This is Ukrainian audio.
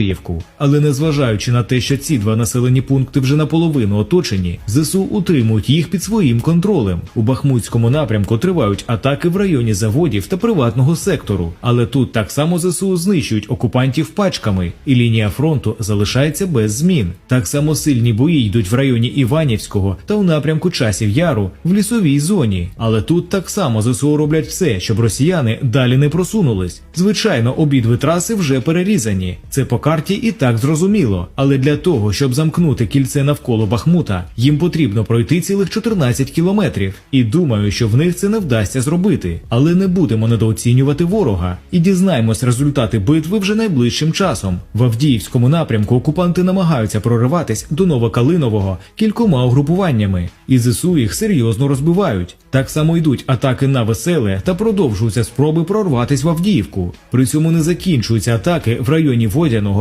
Авдіївку. Але незважаючи на те, що ці два населені пункти вже наполовину оточені, ЗСУ утримують їх під своїм контролем. У Бахмутському напрямку тривають атаки в районі заводів та приватного сектору. Але тут так само ЗСУ знищують окупантів пачками, і лінія фронту залишається без змін. Так само сильні бої йдуть в районі Іванівського та у напрямку часів Яру в лісовій зоні. Але тут так само ЗСУ роблять все, щоб росіяни далі не просунулись. Звичайно, обидві траси вже перерізані. Це по карті і так зрозуміло. Але для того, щоб замкнути кільце навколо Бахмута, їм потрібно пройти цілих 14 кілометрів. І думаю, що в них це не вдасться зробити. Але не будемо недооцінювати ворога і дізнаємось результати битви вже найближчим часом. В Авдіївському напрямку окупанти намагаються прориватись до Новокалинового кількома угрупуваннями, і ЗСУ їх серйозно розбивають. Так само йдуть атаки на веселе та продовжуються спроби прорватися в Авдіївку. При цьому не закінчуються атаки в районі Водяного